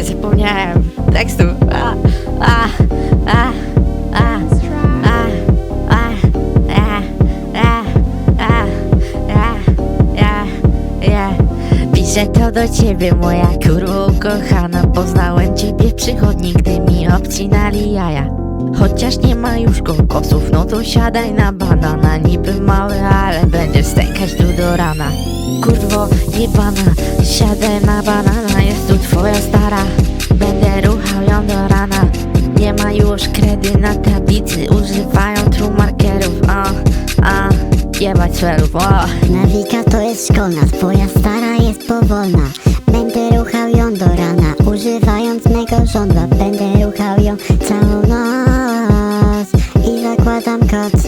nie zapomniałem tekstu. A, a, a, a. Piszę to do ciebie, moja kurwo kochana Poznałem ciebie w przychodni, gdy mi obcinali jaja Chociaż nie ma już kokosów, no to siadaj na banana Niby mały, ale będziesz stękać tu do rana Kurwo jebana, siadaj na banana, jest tu twoja Kredy na tablicy, używają tu markerów A, a, jebać sferów, o. Nawika to jest szkolna, twoja stara jest powolna. Będę ruchał ją do rana, używając mego żądła. Będę ruchał ją całą noc. I zakładam koc,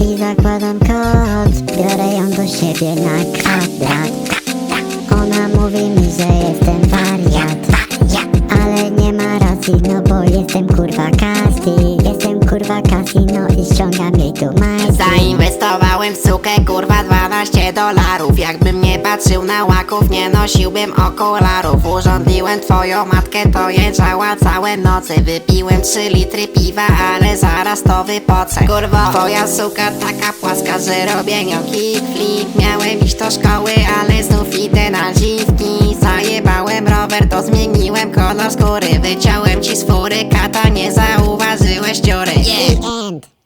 i zakładam koc Biorę ją do siebie na kwadrat. Ona mówi mi, że jestem wariat. Ale nie ma racji, no bo jestem kurwa kurwa Cassie, no i ściągam jej tu Zainwestowałem w sukę, kurwa 12 dolarów. Jakbym nie patrzył na łaków, nie nosiłbym okularów. Urządliłem twoją matkę, to jęczała całe noce. Wypiłem 3 litry piwa, ale zaraz to wypocę. Kurwo, twoja suka taka płaska, że robię nią Miałem iść do szkoły, ale znów idę na dziwki. Zajebałem rower, to zmieniłem kolor skóry. Wyciąłem ci z fury kata End.